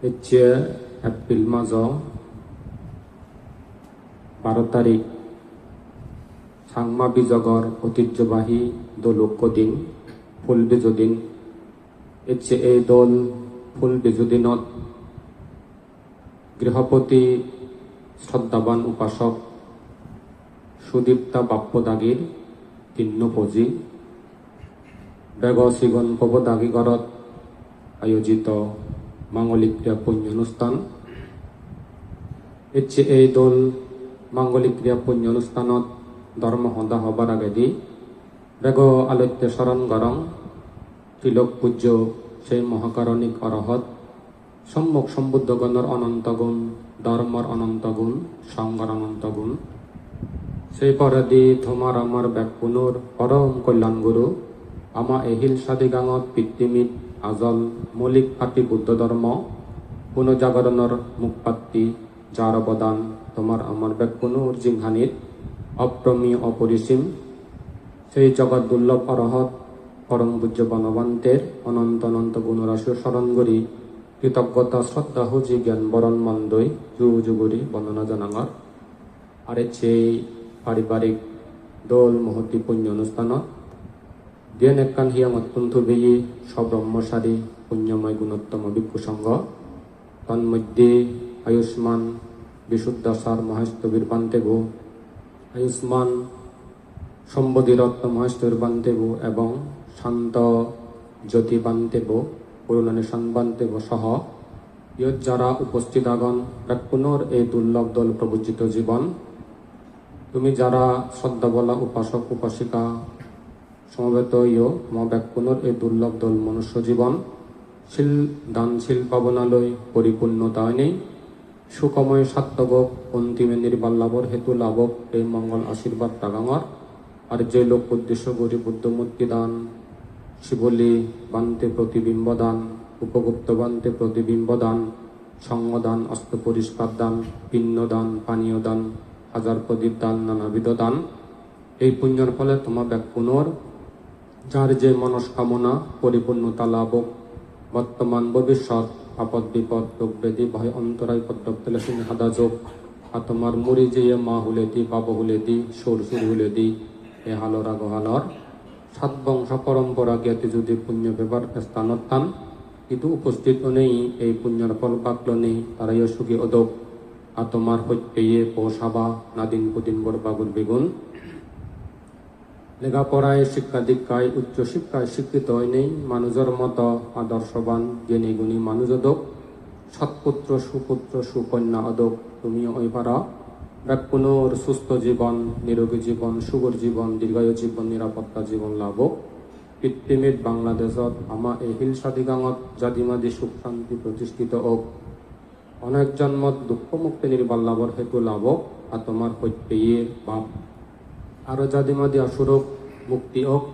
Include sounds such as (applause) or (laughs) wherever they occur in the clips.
হচ্ছে এপ্রিল মাস বারো তারিখ। সাংমা বিজগর ঐতিহ্যবাহী দোলক্য দিন ফুল বিজু দিন হচ্ছে এই দোল ফুল বিজু দিনত গৃহপতি শ্রদ্ধাবান উপাসক সুদীপ্তা বাপ্যদাগীর তিন্ন পজি বেগ সিগন পবদাগীগড়ত আয়োজিত মাঙ্গলিক ক্রিয়া পুণ্য অনুষ্ঠান এই দোল মাঙ্গলিক ক্রিয়া পুণ্য অনুষ্ঠানত ধর্ম সদা হবার আগেদি বেগ আলোচ্য শরণ গরং তিলক পূজ্য সেই মহাকারণিক অরহত সম্মুখ সম্বুদ্ধগণের অনন্ত গুণ ধর্মর অনন্ত গুণ সংগর অনন্ত গুণ সেই পরাদি থমার আমার ব্যাকুনুর পরম কল্যাণ গুরু আমা এহিল সাদি গাঙত পিতৃমিত আজল মৌলিক পাতি বুদ্ধ ধর্ম পুনজাগরণর মুখপাত্তি যার অবদান তোমার আমার ব্যাকুনুর জিংহানিত অপ্রমীয় অপরিসীম সেই জগৎ দুর্লভ অরহত পরম পূজ্য বনবন্তের অনন্ত অনন্ত গুণরাশি স্মরণ করি কৃতজ্ঞতা শ্রদ্ধা হুজি জ্ঞান বরণ মন্দই যু যুগুরি বর্ণনা জানাঙর আর সেই পারিবারিক দোল, মহতি, পুণ্য অনুষ্ঠানত একখান হিয়াম অত্যন্ত বেয়ী সব্রহ্মচারী পুণ্যময় গুণোত্তম ভিক্ষু সংঘ তন্মধ্যে আয়ুষ্মান বিশুদ্ধাসার মহেশতবীর বান্তেগু আয়ুষ্মান সম্বোধিরত্ন মহেশ্বর বান্তেবু এবং শান্ত জ্যোতি বান্তেবু করুণানিশান বান্তেবু সহ। ইয়ত যারা উপস্থিত আগন এক পুনর এই দুর্লভ দল প্রবুজিত জীবন। তুমি যারা শ্রদ্ধা বলা উপাসক, উপাসিকা সমবেত ইয় মা পুনর এই দুর্লভ দল মনুষ্য জীবন। শিল দানশীল পাবনালয় নেই। সুকময় সাত্তবক অন্তিমে নির্বাল লাভর হেতু লাভক এই মঙ্গল আশীর্বাদ টাগাঙর আর যে লোক উদ্দেশ্য করি বুদ্ধমূর্তি দান, শিবলি বান্তে প্রতিবিম্ব দান, উপগুপ্ত বান্তে প্রতিবিম্ব দান সঙ্গদান অস্ত্র পরিষ্কার দান, পিণ্ড দান, পানীয় দান, হাজার প্রদীপ দান, নানাবিধ দান। এই পুণ্যর ফলে তোমার ব্যাক পুনর যার যে মনস্কামনা পরিপূর্ণতা লাভক। বর্তমান ভবিষ্যৎ আপদ বিপদ রোগ ব্যাধি ভয় অন্তরায় পদ্মতলে সিং হাদা যোগ। আর তোমার মুড়ি যে মা হুলে দি বাবা হুলে দি সুর সুর হুলে দি, এ হালর আগ হালর। সাত বংশ পরম্পরা জ্ঞাতি যদি পুণ্য ব্যবহার স্থানত থান কিন্তু উপস্থিত নেই এই পুণ্যর ফল বাক্য নেই তারাই সুখী অদক আর তোমার হইতে পৌষাবা নাদিন পুদিন গর্বাগুর বেগুন লেখাপড়ায় শিক্ষা দীক্ষায়, উচ্চ শিক্ষায় শিক্ষিত হয় নেই মানুষের মতো আদর্শবান, জ্ঞানী, গুণী মানুষ অদক সৎপুত্র, সুপুত্র, সুকন্যা অদক তুমি ওই পারা। পুনর সুস্থ জীবন, নিরোগী জীবন সুগর জীবন, দীর্ঘায়ু জীবন, নিরাপত্তা জীবন লাভ পৃথিবীর বাংলাদেশত আমা এই হিল সাদিগাঙত জাদিমাদি সুখ শান্তি প্রতিষ্ঠিত হোক অনেক জন্মত দুঃখ মুক্তি লাভর হেতু লাভ আর তোমার হইতে বাপ। আরও জাদিমাদি অসুরক মুক্তি হোক।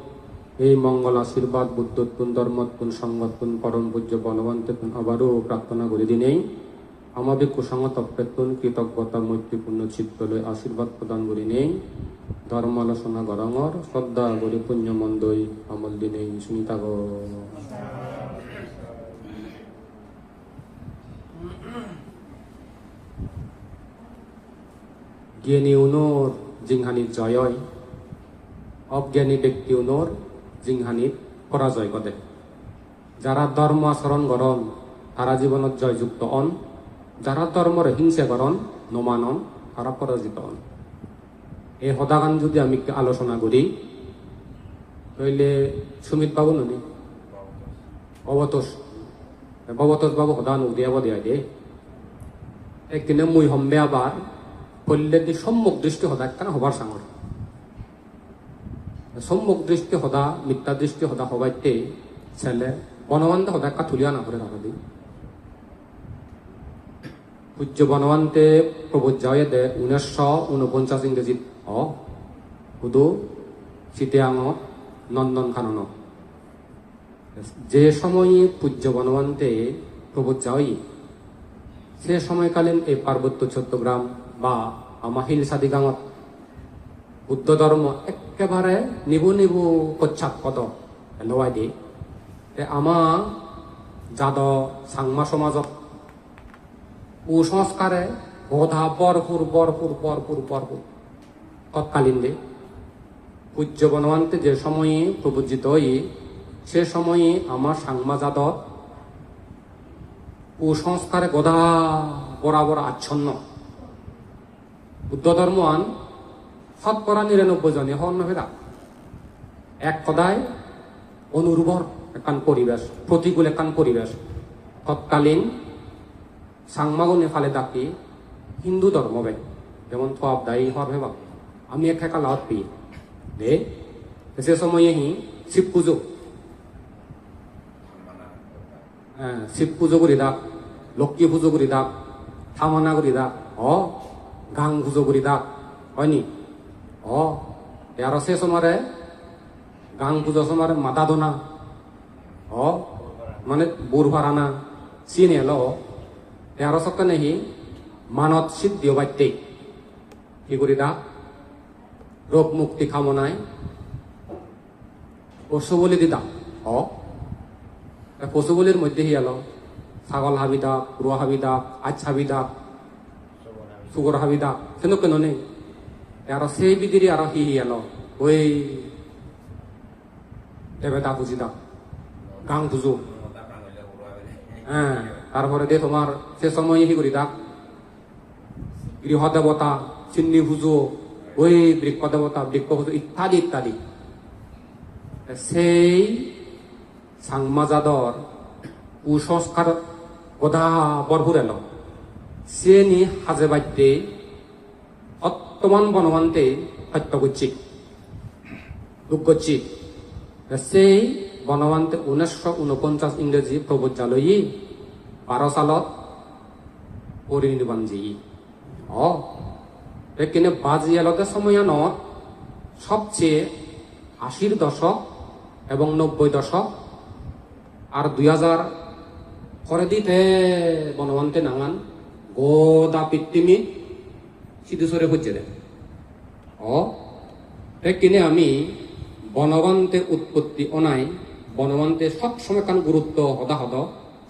এই মঙ্গল আশীর্বাদ বুদ্ধত্তুন ধর্মত্তুন সংগতুন পরম পূজ্য বলবন্তেতুন আবারও প্রার্থনা করি দিনেই। আমাদের কুসংগত অপ্রেতুন কৃতজ্ঞতা, মৈত্রীপূর্ণ চিত্তলৈ আশীর্বাদ প্রদান করি নেই ধর্ম আলোচনা গরঙর, শ্রদ্ধা গরি পুণ্য মন্দই আমল দিনেই। সুনিতা গো। জ্ঞানী উনোর জিংহানির জয়ই। অজ্ঞানী ব্যক্তি উনোর জিংহানির পরাজয় করে যারা ধর্ম আচরণ গরণ তারা জীবনত জয়যুক্ত অন। যারা ধর্মর হিংসা গরণ নমানন তারা পরাজিত হন এই সদাগান যদি আমি আলোচনা করি, তাহলে সুমিত বাবু ননি? অবতোষ। অবতোষ বাবু সদান উদিয়াব দিয়া দিয়ে একদিনে মুই সম্বে আবার দি সম্মুখ দৃষ্টি সদা একখানা হবার সাঙর। সম্মুখ দৃষ্টি সদা মিথ্যা দৃষ্টি সদা সবাইতে ছেলে বনবন্ধে সদা একটা থুলিয়া না করে রাখা পূজ্য বনবন্তে প্রবোজ্জায় দে উনিশশো উনপঞ্চাশ ইংরেজিত অ। হুদু চিটিয়াঙত নন্দন কানন। যে সময়ে পূজ্য বনবন্তে প্রবোজ্জাই সে সময়কালীন এই পার্বত্য চট্টগ্রাম বা আমাহিল সাদিগাঙত। বুদ্ধ ধর্ম একেবাৰে নিবু নিবু পদ লোৱাই তে আমাৰ জাদ চাংমা সমাজত কুসংস্কারে বোধা বরপুর বরপুর বরপুর বরপুর তৎকালীন দে পূজ্য বনওয়ান্তে যে সময়ে প্রবুজিত হই সে সময়ে আমার সাংমাজাদত কুসংস্কারে গোধা বরাবর আচ্ছন্ন। বুদ্ধ ধর্মান শতকরা নিরানব্বই জনে হন নভেদা এক কদায় অনুর্বর একান পরিবেশ, প্রতিকূল একান পরিবেশ। তৎকালীন সাংমাগনে ফালে ডাকি হিন্দু ধর্ম বে, যেমন থপ দায়ী হর ভেবা। আমি এক একা লাভত পি দে, সে সময়ে হি শিব পুজো। হ্যাঁ শিব পুজো করি দাক লক্ষ্মী পুজো করি দাক থামানা করি দাক অ গাং পুজো করি দাক হয়নি অ আর সে সময় গাং পুজো সময় মাতা দোনা অ মানে বুর ভারানা চিন এলো তেরো সপ্তাহ নেহি মানত সিদ্ধি বাত্যে কি করি দা রোগ মুক্তি কামনায় পশু বলি দিদা, অ? পশু বলির মধ্যে হি এলো ছাগল হাবি দাক রুয়া হাবি দাক আজ হাবি দাক সুগর হাবি দাক সেনক কেন নেই আর সেই বিদিরি আর হি হি এলো ওই দেবে দা বুঝি দাক গাং বুঝো হ্যাঁ তারপরে দিয়ে তোমার সে সময় হি করি দাক গৃহ দেবতা চিন্নি পুজো ওই বৃক্ষ দেবতা বৃক্ষ পুজো ইত্যাদি ইত্যাদি সেই সাংমাজাদর কুসংস্কার গদা বরপুর এলো নি হাজে বাদ্যে অত্তমান বনমান্তে হত্যা করছি দুঃখ করছি সেই বনমান্তে উনিশশো উনপঞ্চাশ ইংরেজি প্রবজ্জালয়ী বারো সালত পরিনির্বাণ জি অ এখানে বাজি এলাকা সময়নত সবচেয়ে আশির দশক এবং নব্বই দশক। আর দুই হাজার করে দিতে বনবন্তে নাঙান গোদা পিত্তিমি সিদ্ধেশ্বরে হচ্ছে দেয় অ কিনে আমি বনবন্তে উৎপত্তি অনাই, বনবন্তে সবসময় কান গুরুত্ব হদা হদ,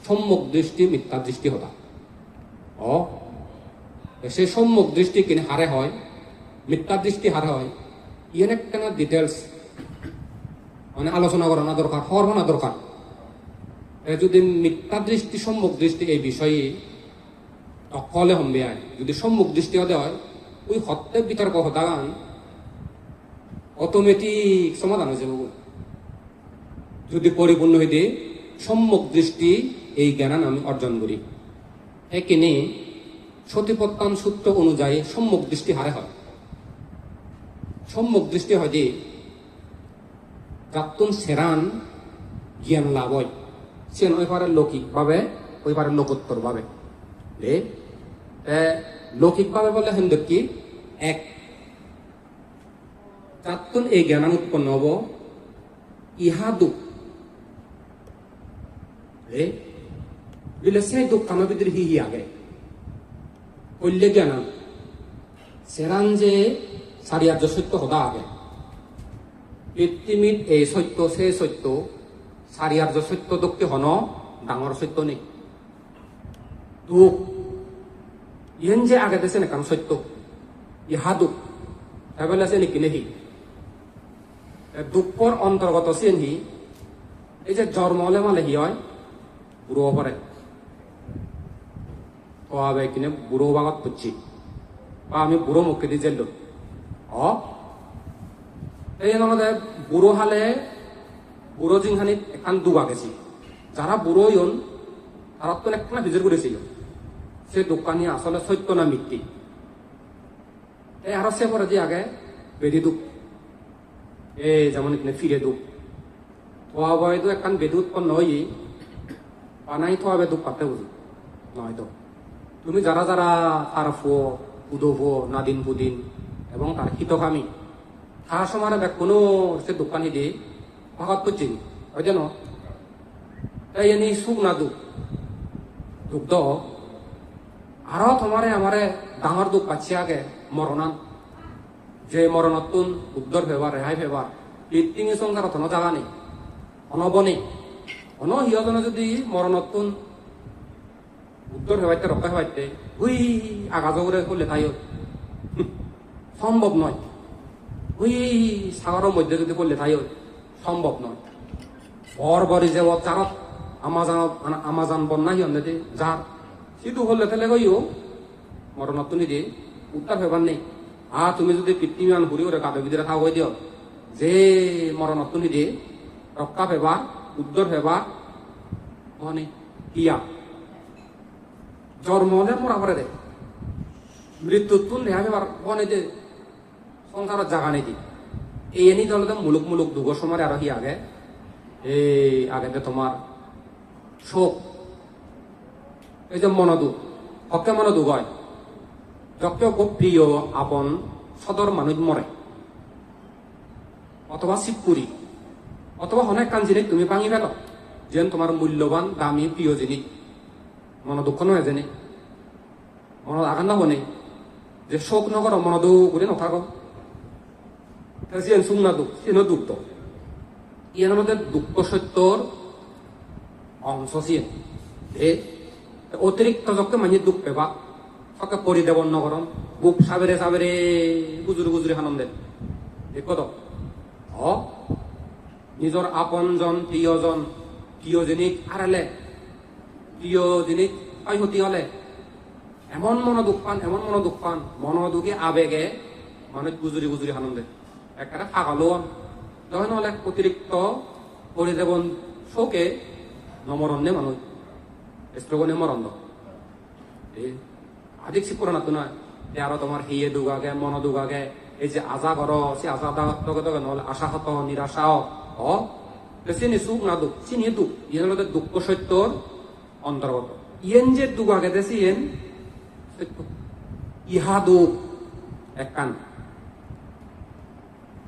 সম্মুখ দৃষ্টি মিথ্যা দৃষ্টি হদা। অ সেই সম্মুখ দৃষ্টি কিনে হারে হয়, মিথ্যা দৃষ্টি হারে হয় ইয়েন একটা ডিটেলস মানে আলোচনা করা না দরকার হওয়ার দরকার। যদি মিথ্যা দৃষ্টি, সম্মুখ দৃষ্টি এই বিষয়ে অকলে হম্বে আয় যদি সম্মুখ দৃষ্টি হতে হয়, ওই হত্যা বিতর্ক হতাগান অটোমেটিক সমাধান হয়ে যাবে যদি পরিপূর্ণ হইতে সম্মুখ দৃষ্টি এই জ্ঞান আমি অর্জন করি। একিনে সতীপত্তান সূত্র অনুযায়ী সম্মুখ দৃষ্টি হারে হয়। সম্মুখ দৃষ্টি হয় যে প্রাক্তন সেরান জ্ঞান লাভ হয়। সেন ওই পারে লৌকিক ভাবে, ওই পারে লোকোত্তর ভাবে দে লৌকিক ভাবে বলে হিন্দু কি? এক প্রাক্তন এই জ্ঞান উৎপন্ন হব। ইহা দুঃখ। রে দিলে সেই দুঃখ কামের ভিতরে হি হি আগে। কল্যে জ্ঞান সেরান যে সারিয়ার্য সত্য হদা আগে। পৃথিবীত এই সত্য, সে সত্য চাৰিয়াৰ্য সত্য দুখটি হন ডাঙৰ সত্য নেই। দুখ। ইহেন যে আগে দিছে নেকান সত্য ইহা দুখ এবেলে আছে নেকি নেহি দুখৰ অন্তৰ্গত চেন সি এই যে জন্ম হলে মানে সি হয় পাৰে খোৱা বাই কিনে বুঢ়ো বাগত পুচ্ছি বা আমি বুঢ়ো মুখে দি জেলো অ এই লগতে বুঢ়ো হালে বুড়ো জিংখানিত এখন দুবা গেছি যারা বুড়ো ইয়ন তারা তো একটা ভিজিট করেছিল সে দোকানি আসলে সত্য না মিথ্যি? এই আরও সে পরে যে আগে বেদি দুঃখ এ যেমন এখানে ফিরে দুঃখ থোয়া বয়তো একখান বেদি উৎপন্ন হই। বানাই থোয়া বে দুঃখ পাতে বুঝি? নয় তো। তুমি যারা যারা তার ফুয়ো, উদো ফুয়ো, নাদিন পুদিন এবং তার হিতকামী তার সময় কোনো সে দোকানি দিয়ে ভাগত করছি ওই যেন এই এনি সুখ না দুখ। দুখ আৰু তোমাৰে আমাৰে ডাঙৰ দুখ বাচি আগে মৰণান যে মৰণত তোন উদ্ধৰ ভেবাৰ ৰেহাই ভেবাৰ পিতৃ সংসাৰত অন জাগানি অনবনি অন সিহঁতনে যদি মৰণত তোন উত্তৰ হেবাইতে ৰখাই হেবাইতে হুই আগাজগৰে লেখাই সম্ভৱ নহয় হুই সাগৰৰ মধ্যে যদি লেখাই সম্ভৱ নহয় বৰ বৰি যে অত আমাজানত আমাজান বন্যা সিহঁতে যাৰ সিধু হলে তাহলে গইও মরণত নিদি উত্তর হেবার নেই। আ, তুমি যদি কৃত্রিমান ঘুরি ওরে কাদে ভিতরে থাকা হয়ে দিও যে মরণত নিদি রক্ষা পেবা উদ্ধার হেবা মানে ইয়া জন্ম হলে মরা পরে দে। মৃত্যুত তুন নেহা পেবার বনে যে সংসারত জাগা নেই দি এই এনি দলতে মুলুক মুলুক দুগো সময় আর কি আগে, এই আগেতে তোমার শোক এই যে মনোদুখ হকে মনোদুখ হয় যকে খুব প্রিয় আপন সদর মানুষ মরে অথবা শিবপুরি অথবা অনেক কান জিনিস তুমি ভাঙি ফেল। যেন তোমার মূল্যবান, দামি প্রিয় জিনিস মন দুঃখ নয় জানি মনত আঘাত নহনে যে শোক নগর মনোদুখ করে নথাক যেন না দুঃখ সেন দুঃখ তো ইয়ার মধ্যে দুঃখ সত্যর অংশ এ অতিরিক্ত যকে মানে দুঃখ পেবা। সকে পরিদেবন নগরম বুক সাবেরে সাবেরে গুজুরি গুজুরি আনন্দে দেখো তো। অ? নিজৰ আপোনজন প্ৰিয়জন প্ৰিয়জনীক হাৰালে প্ৰিয়জনীক ক্ষয়ক্ষতি হলে, এমন মন দুখ পান, এমন মন দুখ পান মন দুখে আবেগে মানুষ গুজুরি গুজুরি আনন্দে একটা ফাগালো তখন হলে অতিরিক্ত পরিদেবন শোকে নমরণে মানুষ স্ত্রগণে মরণ আদিক শিপুর না নয় যে আরও তোমার হিয়ে দুগাগে মন দুগাগে এই যে আজা ঘর সে আজা দগে দগে নহলে আশাহত নিরাশাও অ চিনি সুখ না দুঃখ চিনি দুঃখ ইয়ের মধ্যে দুঃখ সত্যর অন্তর্গত ইয়েন যে দুগাগে দেশি ইয়েন ইহা দুঃখ এক কান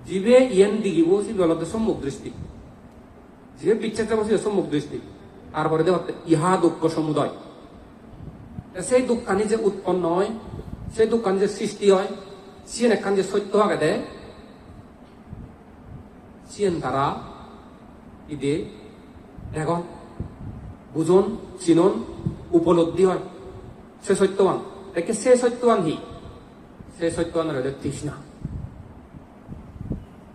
জীবে ইয়েন দিগিব সে বলতে সম্মুখ দৃষ্টি জীবে পিচ্ছে যাব সে সম্মুখ দৃষ্টি তারপরে দেখ ইহা দুঃখ সমুদয়। সেই দুঃখানি যে উৎপন্ন হয়, সেই দুঃখানি যে সৃষ্টি হয় সিয়েন একখান যে সত্য আগে দেয়, সিয়েন তারা ইদে এখন বুঝন, চিনন, উপলব্ধি হয়। সে সত্যবান। একে সে সত্যবান হি। সে সত্যবান রয়ে তৃষ্ণা।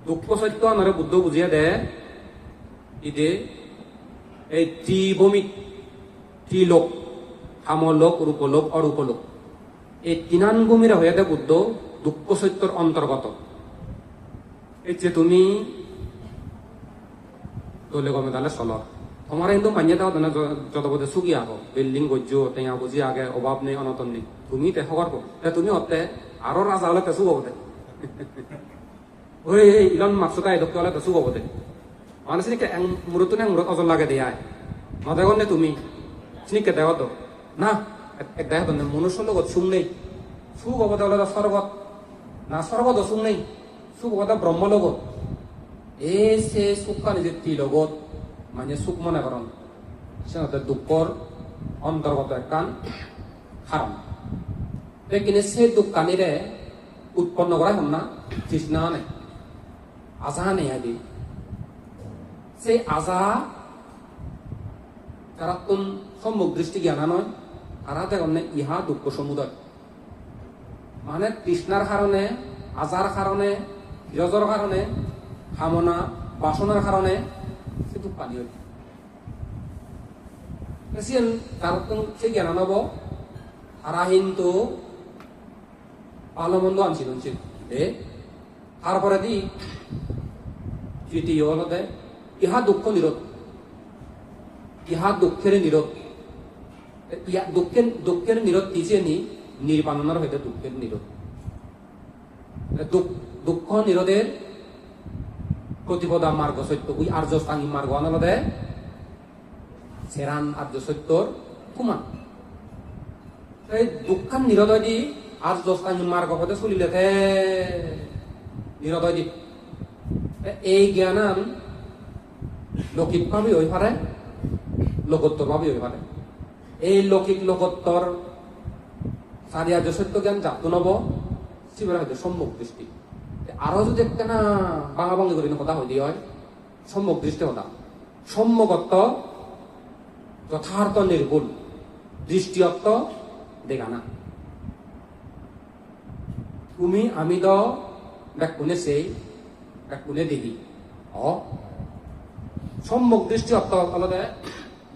দুঃখ সত্যবান আর বুদ্ধ বুঝিয়ে দে ইদে এই ত্রিভূমিক ত্রিলোক কামলোক রূপলোক অরূপলোক এই তিনান ভূমিরা হয়ে দে বুদ্ধ দুঃখ সত্যর অন্তর্গত এই যে তুমি তোলে গমে তাহলে চল তোমার কিন্তু মানিয়ে দাও তেনে যত বোধে চুকি আহো বিল্ডিং গজ্য টেঙা বুজি আগে অভাব নেই অনতন নেই। তুমি তে সবার তে তুমি অতে আরও রাজা হলে তেচু হব দে। (laughs) ওই ইলন মাকসুকা এদক্ত হলে তেচু হব চিনিকে মূরত নে মূরত অজল লাগে দেয়াই। নদেগন নে, এক দেহ তো মনুষ্য লগত চুম নেই। সুখ হব হলে স্বর্গত না স্বর্গত চুম নেই। সুখ হব ব্রহ্ম লগত। এই সে সুখা নিজের তি লগত মানে সুখ মনে করেন সে দুঃখর অন্তর্গত একখান কারণ কিন্তু সেই দুঃখানিরে উৎপন্ন করা হন না, তৃষ্ণা নেই আজা নেই আদি সেই আজা যারা তুম সম্মুখ দৃষ্টি জ্ঞানা নয় তারা দেখুন ইহা দুঃখ সমুদয়। মানে তৃষ্ণার কারণে আজার কারণে বিরজর কারণে কামনা বাসনার কারণে সে দুঃখ পানি হইল সিয়েন তার সে জ্ঞান নব তারা কিন্তু ভালো আনছিল। তারপরে দি তৃতীয় হলতে ইহা দুঃখ নিরোধ ইহা দুঃখের নিরোধ দুঃখের দুঃখের নিরোধ তিছে নি? নির্বাণনার হইতে দুঃখের নিরোধ দুঃখ নিরোধের প্রতিপদা মার্গ সত্য ওই আর্য স্থানী মার্গ আনলদে সেরান আর্য সত্যর কুমান এই দুঃখান নিরোধ দি আর্য স্থানী মার্গ হতে চলিলেতে নিরোধ দি। এই জ্ঞানান লৌকিক ভাবে হয়ে পারে লোকত্বর ভাবে হয়ে পারে এই লৌকিক লোকত্বর সারি আর্য সত্য জ্ঞান জাপ্ত নব শিবের হয়তো সম্মুখ দৃষ্টি। আরও যদি একটা না বাংলা বাংলা করে কথা হইতে হয়, সম্মুখ দৃষ্টি কথা। সম্মুখত্ব যথার্থ দৃষ্টিয়ত্ব দেখা না তুমি আমি দ ব্যাকুনে সেই ব্যাকুনে দেখি অ সম্মুখ দৃষ্টি অর্থ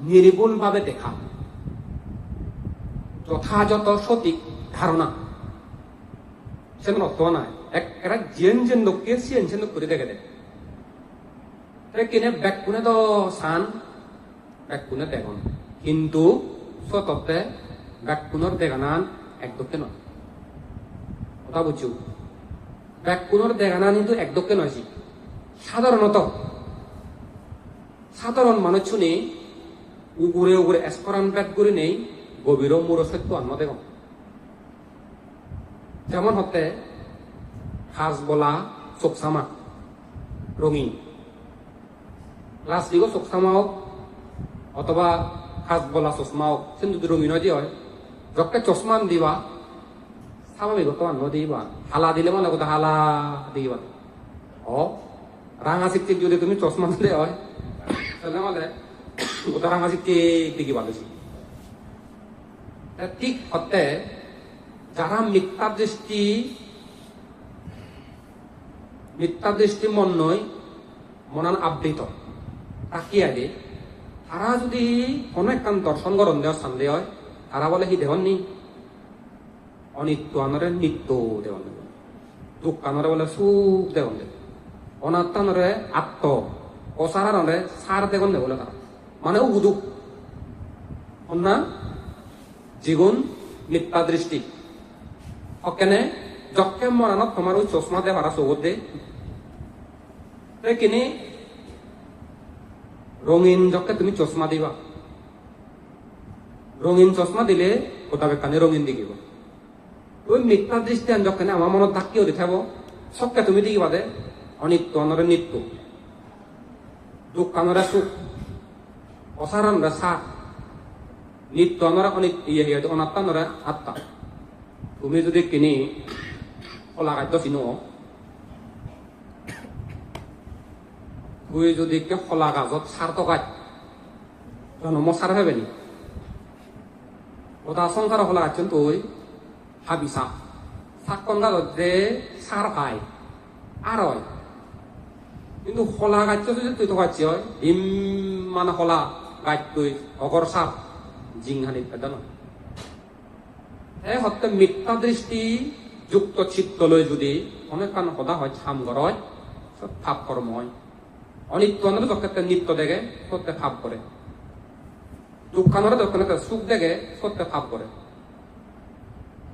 নির্ভুল ভাবে দেখা। যথাযথ সঠিক ধারণা সেমন অর্থ নাই। একটা জেন জেন লোককে সিয়েন সেন লোক করে দেখে দেয় কিনে ব্যাকুনে তো সান ব্যাকুনে দেখুন কিন্তু সততে ব্যাকুণর দেখানান একদকে নয় কথা বুঝছ ব্যাকুণর দেখানান কিন্তু একদকে নয় সাধারণ মানুষ শুনি, উগুরে উগুরে এসকরান ব্যাগ করে নেই গভীর মূর সত্য আন্ন দেখ যেমন হতে হাজ বলা চোকসামা, রঙিন। প্লাস্টিকও চোকসামা হোক অথবা হাজ বলা চশমা হোক সে যদি রঙিন হয় হয় যকে চশমা দিবা স্বাভাবিকত আন্ন দিবা, হালা দিলে মানে হালা দিবা। অ, রাঙা শিক্ষিক যদি তুমি চশমা দিলে হয় রাঙা শিক্ষিক দেখি ভালো ঠিক হতে যারা মিথ্যা দৃষ্টি মিথ্যা দৃষ্টি মন নয় মনান আবৃত। তাকিয়ে আগে? তারা যদি কোনো একখান দর্শন গরম দেওয়ার সামনে হয়, তারা বলে সি দেহন নি অনিত্য আনরে নিত্য দেব দুঃখ আনরে বলে, সুখ দেব অনাত্মানরে আত্ম অসারানরে সার দেহন দেব বলে তারা মানে উদুক অন্যা জীবন মিথ্যা দৃষ্টি অকেনে যকে মরানত তোমার ওই চশমা দে ভাড়া চৌকত দে। কিনে, রঙিন যকে তুমি চশমা দিবা। রঙিন চশমা দিলে ওটা বেকানে রঙিন দেখিব ওই মিথ্যা দৃষ্টি যকে আমার মনত ধাক্কিও দেখাব সবকে তুমি দেখিবা দে। অনিত্য অনরে নিত্য। দুঃখ আনরে সুখ। অসারণরে সার নিত্য আনরে অনিত ইয়ে ইয়ে অনাত্মা নরে আত্মা। তুমি যদি কিনি কলা খাদ্য চিনো। তুই যদি কলা গাজত সার টকাত জন্ম সার হবে নি ওটা সংসার কলা গাছছেন তুই হাবি সাপ সাকন গাজত যে সার পায় আর হয়। কিন্তু কলা গাছ যদি তুই টকাচ্ছি হয়। ইম মানে কলা গাছ তুই অগর সাপ জিংহানি পেদা নয় এই সত্য মিথ্যা দৃষ্টি, যুক্ত চিত্ত লৈ যদি অনেকক্ষণ সদা হয় ছাম গরয় সব ভাব কর্ম হয়। অনিত্য আনলে যখন নিত্য দেখে সত্যে ভাব করে দুঃখানরে যখন সুখ দেখে সত্যে ভাব করে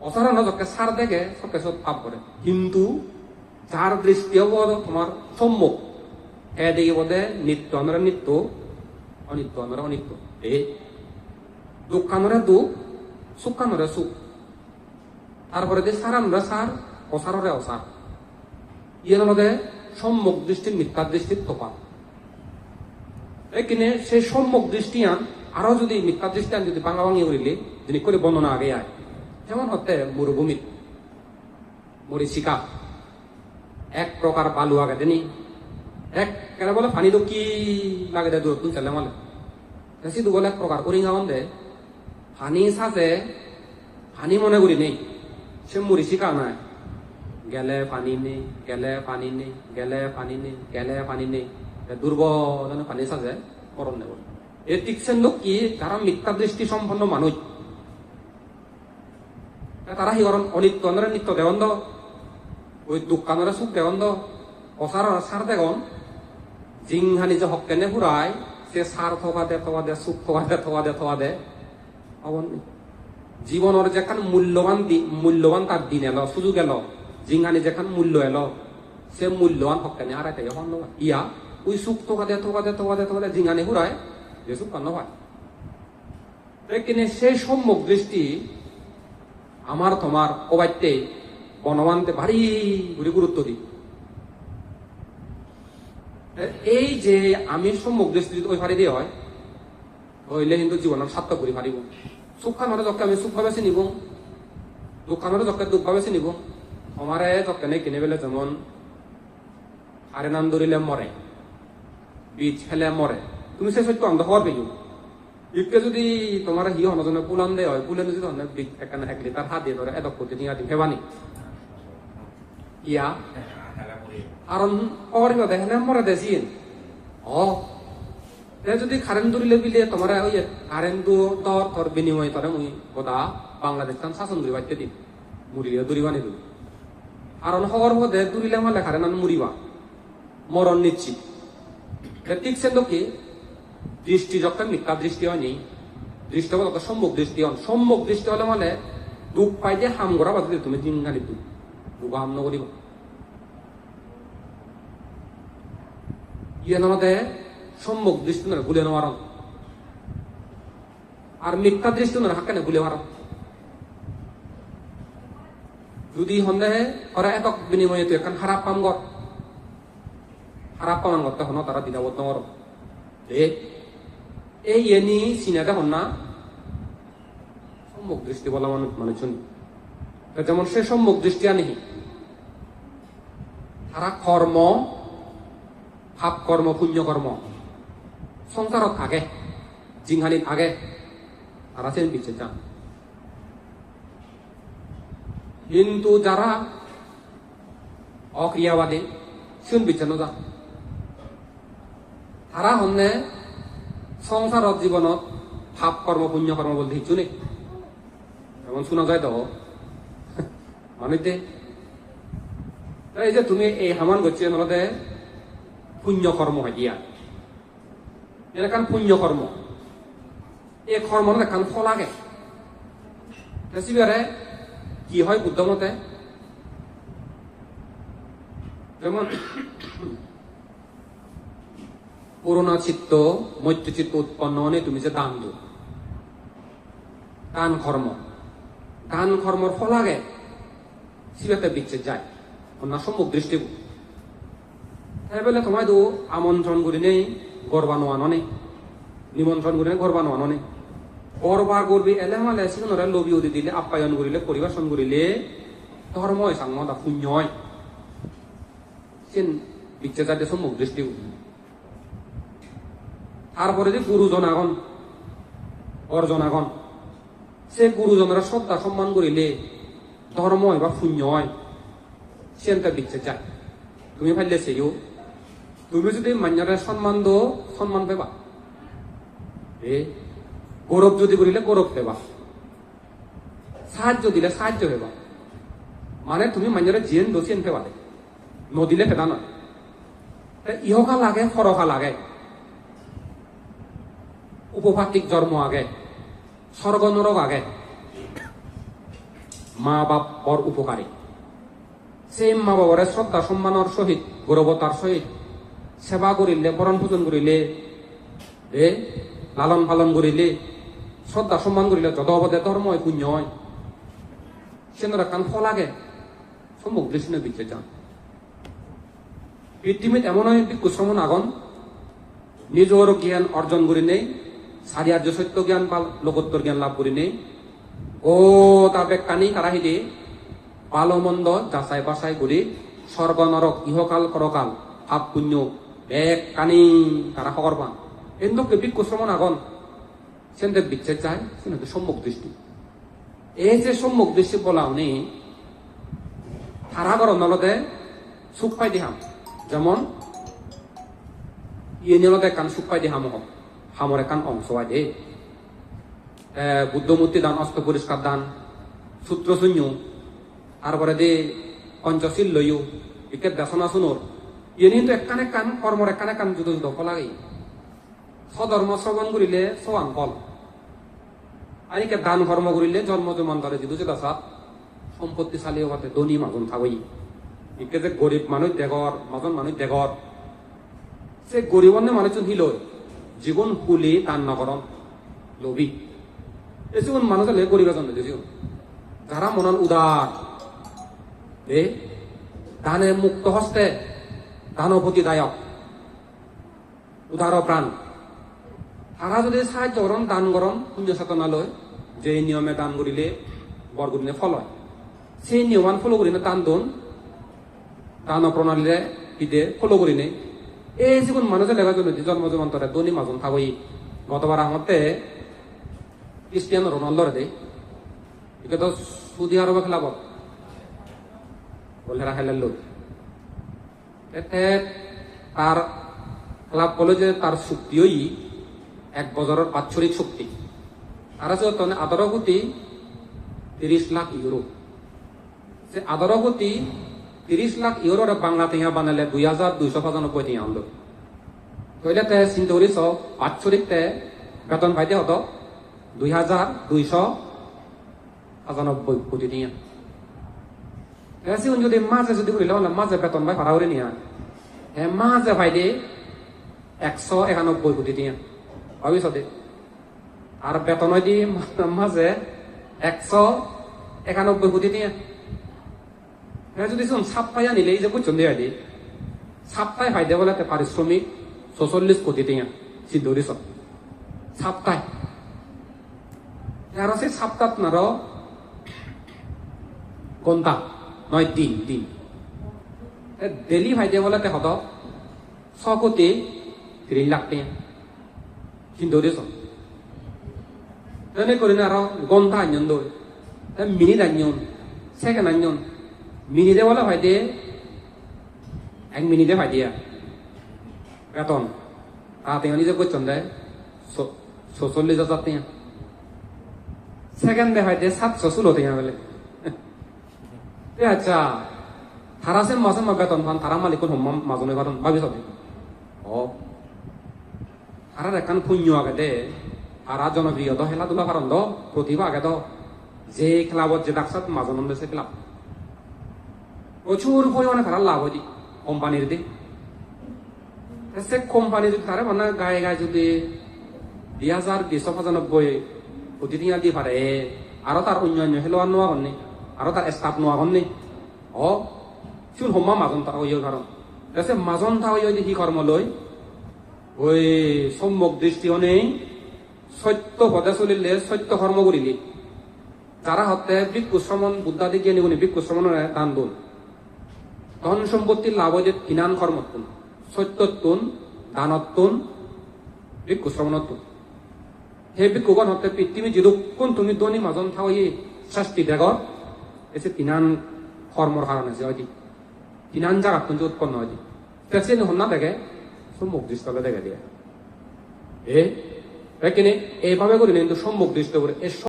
অসারানো যখন সার দেখে সত্যে সব ভাব করে কিন্তু যার দৃষ্টি হব তোমার সম্মুখ এ দেখিব দে নিত্য আনরে নিত্য, অনিত্য আনরে অনিত্য। এ দুঃখানরে দুঃখ সুখানরে সুখ। তারপরে যে সারানরা সার অসাররে অসার। ইয়ে মধ্যে সম্মুখ দৃষ্টির মিথ্যার দৃষ্টির তোফাত এখানে সেই সম্মুখ দৃষ্টি আন, আরও যদি মিথ্যা দৃষ্টি আন, যদি বাঙা ভাঙি করিলে যিনি করে বর্ণনা আগে আয়। যেমন হতে মরুভূমিত মরিচিকা। এক প্রকার বালু আগে দেনি। এক কেন বলে তো কি লাগে দে দূর তুই চালে মানে সিধু বলে এক প্রকার করি গাওয়ান দে। পানি সাজে পানি মনে করি নেই। সে মরিচিকা নাই। গেলে পানি নেই, গেলে পানি নেই, গেলে পানি নেই, গেলে পানি নেই। দুর্বল পানি সাজে করণ নেব এর টিকছেন লোক কি? যারা মিথ্যা দৃষ্টি সম্পন্ন মানুষ তারা হিগরণ অনিত্য নিত্য দেবন্দ ওই দোকানরে সুখ দেবন্দ অসার সার দেগন। জিংহানি যে হকেনে ফুরায় সে সার থবা দে থবা দে সুখ থবা দে থবা দে থবা দে জীবনের যেখান মূল্যবান মূল্যবান তার দিন এলো, সুযোগ এলো, জিংহানি যেখান মূল্য এলো, সে মূল্যবান হকানে আর এটাই হন ইয়া, ওই সুখ তোকা দে তোকা দে তোকা দে তোকা দে জিংহানি হুরায় যে সুখ কান্ন হয়। কিনে সেই সম্মুখ দৃষ্টি আমার তোমার অবাইতে বনবানতে ভারী গুরুত্ব দিই। এই যে আমি সম্মুখ দৃষ্টি ওই ফারি দিয়ে হয় হইলে কিন্তু জীবনের সার্থক করি পারিব সুখানরে যকে আমি সুখ ভাবে চিনিব, দুঃখানরে যকে দুঃখ ভাবে চিনিব, আমারে যকে নেই কিনে পেলে যেমন হারে নাম ধরিলে মরে, বীজ ফেলে মরে। তুমি সে সত্য অন্ধ হওয়ার পেয়ে ইকে যদি তোমার হি হনজনে পুলান দে হয়, পুলে যদি হনে বিক একানে এক লিটার হাত দিয়ে ধরে এদক কোটি নিয়া ফেবানি ইয়া কারণ অরিব দেখেন মরে দেছিন অ তে যদি কারেন্ট দূরিলে বিলে তোমার ওই কারেন্ট দর তোর বিনিময় তোরে মুই গোদা বাংলাদেশ তান শাসন করি বাইতে দিন মুড়িলে দূরিবানি দিন কারণ খবর মধ্যে দূরিলে মালে কারেন্ট আন মুড়িবা মরণ নিশ্চিত। ঠিক সে কি? দৃষ্টি যখন মিথ্যা দৃষ্টি হয়নি দৃষ্টি হলো সম্মুখ দৃষ্টি হন। সম্মুখ দৃষ্টি হলে মানে দুঃখ পাই দিয়ে হাম করা বাদ তুমি জিঙ্গানি দুঃখ দুঃখ হাম নকরিবা ইয়ে নমতে সম্মুখ দৃষ্টি নয় গুলে নেওয়ার। আর মিথ্যা দৃষ্টি নয় হাক্কানে গুলে মার যদি সন্দেহে ওরা একক বিনিময়ে তুই এখন খারাপ কাম কর খারাপ কামান করতে হন তারা দ্বিধাবোধ নগর এই এনি সিনাতে হন না। সম্মুখ দৃষ্টি বলা মানুষ মানুষজন। যেমন সে সম্মুখ দৃষ্টি আনি তারা কর্ম ভাব কর্ম পুণ্য কর্ম সংসারত আগে জিংহানিত আগে সেন পিছে যান কিন্তু যারা অক্রিয়াবাদী শুন যা তারা হন্নে সংসারত জীবনত ভাব কর্ম পুণ্য কর্ম বলতে হিচু নেই এমন শোনা যায় তো। মানুষতে এই যে তুমি এই হামান করছে নলতে পুণ্য কর্ম হয় দিয়া এলাকান পুণ্য কর্ম এই কর্ম এখান ফলাগে সিবারে কি হয় বুদ্ধ মতে যেমন করুণা চিত্ত মৈত্র চিত্ত উৎপন্ন হনে তুমি যে দান দিও দান কর্ম দান কর্মর ফলাগে সিবাতে বিচ্ছে যায়। অন্য সম্মুখ দৃষ্টি তাই বলে তোমায় তো আমন্ত্রণ করি নেই, গরবানো নিমন্ত্রণ করি নেই, গরবানো আনো নেই। গরবা করবি এলে মালে সিগনরে লবি উদি দিলে, আপ্যায়ন করিলে পরিবেশন করিলে ধর্ম সাংম দা শূন্য হয় সেন বিচ্ছে যাতে সম্মুখ দৃষ্টি তারপরে যে গুরুজন আগন অর্জন আগন সে গুরুজনের শ্রদ্ধা সম্মান করিলে ধর্ম হয় বা শূন্য হয় সেনটা দিচ্ছে চায় তুমি ফাইলে সেও তুমি যদি মান্যরে সম্মান দো সম্মান পেবা। এ, গৌরব যদি করিলে গৌরব পেবা। সাহায্য দিলে সাহায্য পেবা। মানে তুমি মান্যরে জিয়েন দো চেন পেবা নদিলে পেদা নয়। ইহকা লাগে সৰকা লাগে উপভাতিক জন্ম আগে। স্বর্গ নরক আগে। মা বাপ বর উপকারী। সেই মা বাবরে শ্রদ্ধা সম্মানৰ সহিত গৌৰৱতাৰ সহিত। সেৱা কৰিলে বৰণ পূজন কৰিলে এ, লালন পালন কৰিলে শ্ৰদ্ধা সম্মান কৰিলে যত অৱদে ধৰ্ম হয় পুণ্য হয় সেনরা কান ফলাগে সম্মুখ দৃষ্টি দিচ্ছে যান পৃথিবীত এমন কুশ্রমণ আগন নিজর জ্ঞান অর্জন করে নেই, সারিয়ার্য সত্য জ্ঞান বা লোকোত্তর জ্ঞান লাভ করে নেই। ও তাবে কানি কারাহি দিয়ে ভালো মন্দ যাচাই বাছাই করে, স্বর্গ নরক ইহকাল করকাল পাপ পুণ্য এক কানি তারা খবর পান। কিন্তু কেবি কুশ্রমণ আগন সেন্তে বিচ্ছেদ চায় সেটা সম্মুখ দৃষ্টি। এই যে সম্মুখ দৃষ্টি বলা উনি তারা গরম নলতে সুখ পাই দিহাম যেমন ইয়ে নলতে কান সুখ পাই দিহাম হক হামর একান অংশ হয় দে বুদ্ধমূর্তি দান অস্ত পরিষ্কার দান, সূত্র শূন্য তারপরে দে, পঞ্চশীল লইও, একে দেশনা শুনোর। ইয়ে কিন্তু একানে কান কর্মর একানে কান যুদ্ধ যুদ্ধ ফলাগেই সধর্ম শ্রবণ করিলে সোয়াং ফল আইকে দান কর্ম করিলে জন্ম জমান্তরে যিদু যে দাসা সম্পত্তিশালী হতে ধনী মাজুন থাকই। ইকে যে গরিব মানুষ দেগর মাজন মানুষ দেগর সে গরিবনে মানুষজন হিল জীবন পুলি দান নকরণ লোভী। এ জীবন মানুষ হলে গরিব এজন যারা মনন উদার এ দানে মুক্ত হস্তে। দানপতিদায়ক উদার প্রাণ তারা যদি সাহায্য করন দান করন পুণ্য চেতনা লয় যে নিয়মে দান করিলে বরগুদিনে ফল হয়। সেই নিয়মান ফলো করিনে দান দন, দান প্ৰণালীৰে ইদে ফলো কৰিনে এই যিকোনো মানুহে লেখা জন্য জন্ম জন্মান্তরে দনি মাজন থাকই। গতবার আমতে ক্রিস্টিয়ানো রোনাল্ডোরে দে একে তো সৌদি আরবে খেলাব বলে রাখাইলেন লোক এতে তার ক্লাব যে তার চুক্তি ওই এক বছরের বাৎসরিক চুক্তি। আর আছে আদর গতি তিরিশ লাখ ইউরো সে আদর গতি তিরিশ লাখ ইউরোর বাংলা টিয়া বানালে দুই হাজার দুইশো পঁচানব্বই টিয়া আনলো তইলে তে চিন্তা করিছ বাৎসরিক তে বেতন পাইতে হতো দুই হাজার দুইশ পঁচানব্বই কোটি টিয়া এসে যদি মাঝে যদি হলে মাঝে বেতন পাই ভাড়া করে নিয়া হে মাঝে পাই দে একশো একানব্বই কোটি টিয়া ভাবিছ দে আর বেতন দি মাঝে একশো একানব্বই কোটি টিয়া হ্যাঁ যদি শুন ছাপ্পাই আনিলে এই যে বুঝছেন দিয়ে দি ছাপ্পাই ফাইদে বলে তে পারিশ্রমিক ছচল্লিশ কোটি টিয়া সিদ্ধ দিছ ছাপ্তাই আর আছে ছাপ্তাত নার ঘণ্টা নয় দিন দিন ডেলি ফাইদে বলে তে হত ছ কোটি ত্রিশ লাখ টিয়া সিদ্ধ দিছ তেনে করি না, আর ঘণ্টা আঞ্জন দৌড়। মিনিট আঞ্জন সেকেন্ড আঞ্জন। মিনিটে বলে ফাইদে এক মিনিটে ফাইদিয়া বেতন। তাতে নিজে করছেন দেয় ছচল্লিশ হাজার টিয়া সেকেন্ডে ফাইদে সাতশো ষোলো টিয়া বলে। এ আচ্ছা তারাসে মাসে মা বেতন পান তারা মালিকন হম মাজনে পারন ভাবি সবে ও তারার একান পুণ্য আগে দে তারা জনপ্রিয় দ খেলাধুলা কারণ দ প্রতিভা আগে দ যে ক্লাবত যে ডাকসাত মাজনন দেশে ক্লাব প্রচুর পরিমাণে তারা লাভ দি কোম্পানির দি সে কোম্পানি যদি তারা মানে গায়ে গায়ে যদি দুই হাজার দুইশ পঁচানব্বই কোটি টিয়া দি পারে আরও তার অন্যান্য খেলোয়াড় নোয়া হননি আরও তার স্টাফ নোয়া হননি অ, চুন হমা মাজন তা ওই কারণ এসে মাজন থা ওই সি লৈ। ওই সম্যক দৃষ্টি নেই সত্য পদে চলিলে সত্য কর্ম করিলি যারা হতে বিক্ষুশ্রমণ বুদ্ধাদি জ্ঞানী গুণী বিক্ষুশ্রমণের দান দুন ধন সম্পত্তির লাভ যে কিনান কর্মত্তুন সত্যত্তুন দানত্তুন বিক্ষুশ্রমণত্তুন সেই বিক্ষুগণ হতে পৃথিবী যিদুক্ষণ তুমি দনি মাজন থাও শাস্তি দেগর এসে তিনান কর্মর কারণে যে হয় তিনান জায়গা কিন্তু উৎপন্ন হয় হন না দেখে সম্মুখ দৃষ্টলে দেখে দিয়ে এ কিনে এইভাবে করি কিন্তু সম্মুখ দৃষ্ট করে